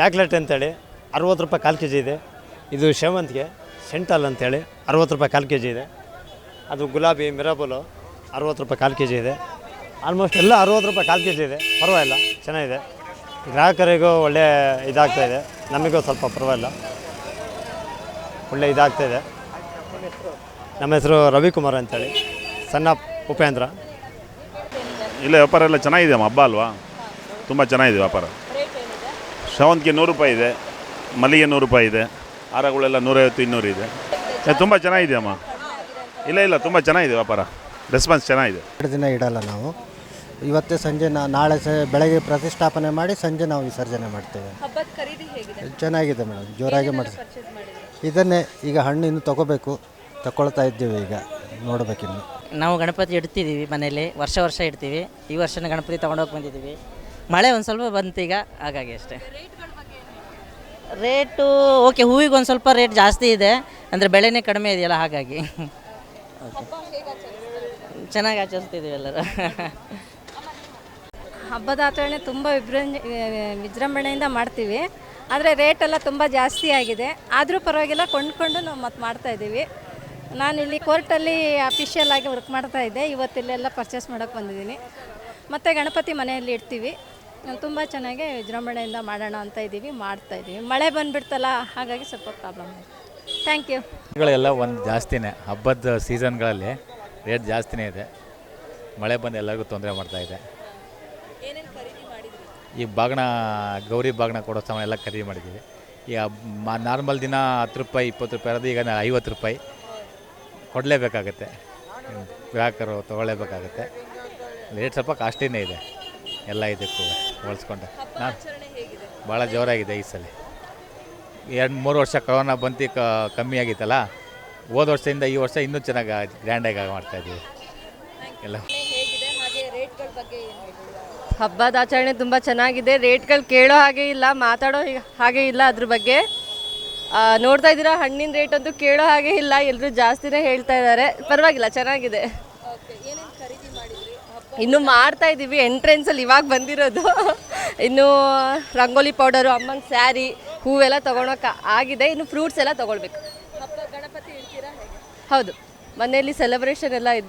Chocolate ಅಂತೇಳಿ ಅರವತ್ತು ರೂಪಾಯಿ ಕಾಲು ಕೆ ಜಿ ಇದೆ. ಇದು ಸೇವಂತಿಗೆ ಸೆಂಟಲ್ ಅಂತೇಳಿ ಅರವತ್ತು ರೂಪಾಯಿ ಕಾಲು ಕೆ ಜಿ ಇದೆ. ಅದು ಗುಲಾಬಿ ಮಿರಾಬಲು ಅರವತ್ತು ರೂಪಾಯಿ ಕಾಲು ಕೆ ಜಿ ಇದೆ. ಆಲ್ಮೋಸ್ಟ್ ಎಲ್ಲ ಅರವತ್ತು ರೂಪಾಯಿ ಕಾಲು ಕೆ ಜಿ ಇದೆ. ಪರವಾಗಿಲ್ಲ, ಚೆನ್ನಾಗಿದೆ. ಗ್ರಾಹಕರಿಗೂ ಒಳ್ಳೆ ಇದಾಗ್ತಾ ಇದೆ. ನಮಗೂ ಸ್ವಲ್ಪ ಪರವಾಗಿಲ್ಲ. ಒಳ್ಳೆ ಇದಾಗ್ತಾ ಇದೆ. ನಮ್ಮ ಹೆಸರು ರವಿಕುಮಾರ್ ಅಂತೇಳಿ. ಸಣ್ಣ ಉಪೇಂದ್ರ. ಇಲ್ಲ ವ್ಯಾಪಾರ ಎಲ್ಲ ಚೆನ್ನಾಗಿದೆ ಹಬ್ಬ ಅಲ್ವಾ? ತುಂಬ ಚೆನ್ನಾಗಿದೆ ವ್ಯಾಪಾರ. ಸೇವಂತಿಗೆ ನೂರು ರೂಪಾಯಿ ಇದೆ ಮಲ್ಲಿಗೆ ನೂರು ರೂಪಾಯಿ ಇದೆ ಹಾರಗಳೆಲ್ಲ ನೂರೈವತ್ತು ಇನ್ನೂರು ಇದೆ ಏ, ತುಂಬ ಚೆನ್ನಾಗಿದೆ ಅಮ್ಮ. ಇಲ್ಲ ಇಲ್ಲ ತುಂಬ ಚೆನ್ನಾಗಿದೆ ವ್ಯಾಪಾರ. ರೆಸ್ಪಾನ್ಸ್ ಚೆನ್ನಾಗಿದೆ. ಎರಡು ದಿನ ಇಡಲ್ಲ ನಾವು. ಇವತ್ತೇ ಸಂಜೆ ನಾ ನಾಳೆ ಸ ಬೆಳಗ್ಗೆ ಪ್ರತಿಷ್ಠಾಪನೆ ಮಾಡಿ ಸಂಜೆ ನಾವು ವಿಸರ್ಜನೆ ಮಾಡ್ತೇವೆ. ಹಬ್ಬದ ಖರೀದಿ ಹೇಗಿದೆ? ಚೆನ್ನಾಗಿದೆ ಮೇಡಮ್ ಜೋರಾಗಿ ಮಾಡಿ ಇದನ್ನೇ ಈಗ ಹಣ್ಣು ಇನ್ನು ತಗೋಬೇಕು. ತಗೊಳ್ತಾ ಇದ್ದೀವಿ ಈಗ ನೋಡಬೇಕಿನ್ನು. ನಾವು ಗಣಪತಿ ಇಡ್ತಿದ್ದೀವಿ ಮನೇಲಿ ವರ್ಷ ವರ್ಷ ಇಡ್ತೀವಿ. ಈ ವರ್ಷನ ಗಣಪತಿ ತೊಗೊಂಡೋಗಿ ಬಂದಿದ್ದೀವಿ. ಮಳೆ ಒಂದು ಸ್ವಲ್ಪ ಬಂತೀಗ ಹಾಗಾಗಿ ಅಷ್ಟೇ. ರೇಟು ಓಕೆ ಹೂವಿಗೆ ಒಂದು ಸ್ವಲ್ಪ ರೇಟ್ ಜಾಸ್ತಿ ಇದೆ, ಅಂದರೆ ಬೆಳೆನೇ ಕಡಿಮೆ ಇದೆಯಲ್ಲ, ಹಾಗಾಗಿ. ಚೆನ್ನಾಗಿ ಆಚರಿಸ್ತಿದ್ದೀವಿ ಎಲ್ಲರೂ. ಹಬ್ಬದ ಆಚರಣೆ ತುಂಬ ವಿಜೃಂಭ ವಿಜೃಂಭಣೆಯಿಂದ ಮಾಡ್ತೀವಿ. ಆದರೆ ರೇಟ್ ಎಲ್ಲ ತುಂಬ ಜಾಸ್ತಿ ಆಗಿದೆ. ಆದರೂ ಪರವಾಗಿಲ್ಲ, ಕೊಂಡ್ಕೊಂಡು ನಾವು ಮತ್ತೆ ಮಾಡ್ತಾ ಇದ್ದೀವಿ ನಾನು ಇಲ್ಲಿ ಕೋರ್ಟಲ್ಲಿ ಅಫಿಷಿಯಲ್ ಆಗಿ ವರ್ಕ್ ಮಾಡ್ತಾ ಇದ್ದೆ. ಇವತ್ತಿಲ್ಲೆಲ್ಲ ಪರ್ಚೇಸ್ ಮಾಡೋಕ್ಕೆ ಬಂದಿದ್ದೀನಿ. ಮತ್ತು ಗಣಪತಿ ಮನೆಯಲ್ಲಿ ಇಡ್ತೀವಿ. ತುಂಬ ಚೆನ್ನಾಗಿ ವಿಜೃಂಭಣೆಯಿಂದ ಮಾಡೋಣ ಅಂತ ಇದ್ದೀವಿ ಮಾಡ್ತಾ ಇದ್ದೀವಿ. ಮಳೆ ಬಂದುಬಿಡ್ತಲ್ಲ ಹಾಗಾಗಿ ಸ್ವಲ್ಪ ಪ್ರಾಬ್ಲಮ್ ಆಯಿತು. ಥ್ಯಾಂಕ್ ಯು ಗಳೆಲ್ಲ ಒಂದು ಜಾಸ್ತಿನೇ. ಹಬ್ಬದ ಸೀಸನ್ಗಳಲ್ಲಿ ರೇಟ್ ಜಾಸ್ತಿನೇ ಇದೆ. ಮಳೆ ಬಂದು ಎಲ್ಲರಿಗೂ ತೊಂದರೆ ಮಾಡ್ತಾ ಇದೆ. ಈ ಬಾಗಣ ಗೌರಿ ಬಾಗಣ ಕೊಡೋ ಸಾಮಾನು ಎಲ್ಲ ಖರೀದಿ ಮಾಡಿದ್ದೀವಿ. ಈಗ ಮ ನಾರ್ಮಲ್ ದಿನ ಹತ್ತು ರೂಪಾಯಿ ಇಪ್ಪತ್ತು ರೂಪಾಯಿ ಇರೋದು ಈಗ ಐವತ್ತು ರೂಪಾಯಿ. ಕೊಡಲೇಬೇಕಾಗತ್ತೆ. ಗ್ರಾಹಕರು ತೊಗೊಳ್ಳೇಬೇಕಾಗತ್ತೆ. ರೇಟ್ ಸ್ವಲ್ಪ ಕಾಸ್ಟ್ಲಿನೇ ಇದೆ. ಎಲ್ಲ ಇದಕ್ಕೂ. ಹೋಲಿಸ್ಕೊಂಡೆ. ನಾನು ಭಾಳ ಜೋರಾಗಿದೆ ಈ ಸಲ. ಎರಡು ಮೂರು ವರ್ಷ ಕೊರೋನಾ ಬಂತು ಕ ಕಮ್ಮಿ ಆಗಿತ್ತಲ್ಲ? ಹೋದ ವರ್ಷದಿಂದ ಈ ವರ್ಷ ಇನ್ನೂ ಚೆನ್ನಾಗಿ ಗ್ರ್ಯಾಂಡಾಗಿ ಮಾಡ್ತಾಯಿದ್ದೀವಿ ಎಲ್ಲ. ಹಬ್ಬದ ಆಚರಣೆ ತುಂಬ ಚೆನ್ನಾಗಿದೆ. ರೇಟ್ಗಳು ಕೇಳೋ ಹಾಗೆ ಇಲ್ಲ ಮಾತಾಡೋ ಹಾಗೆ ಇಲ್ಲ ಅದ್ರ ಬಗ್ಗೆ. ಆ, ನೋಡ್ತಾ ಇದ್ದೀರಾ ಹಣ್ಣಿನ ರೇಟ್ ಅಂತೂ ಕೇಳೋ ಹಾಗೆ ಇಲ್ಲ. ಎಲ್ಲರೂ ಜಾಸ್ತಿನೇ ಹೇಳ್ತಾ ಇದ್ದಾರೆ. ಪರವಾಗಿಲ್ಲ ಚೆನ್ನಾಗಿದೆ. ಇನ್ನು ಮಾಡ್ತಾ ಇದ್ದೀವಿ ಎಂಟ್ರೆನ್ಸಲ್ಲಿ ಇವಾಗ ಬಂದಿರೋದು. ಇನ್ನು ರಂಗೋಲಿ ಪೌಡರು ಅಮ್ಮನ ಸ್ಯಾರಿ ಹೂವೆಲ್ಲ ತೊಗೊಳಕ್ಕೆ ಆಗಿದೆ. ಇನ್ನು ಫ್ರೂಟ್ಸ್ ಎಲ್ಲ ತೊಗೊಳ್ಬೇಕು. ಹೌದು. ಮನೆಯಲ್ಲಿ ಸೆಲೆಬ್ರೇಷನ್ ಎಲ್ಲ ಇದೆ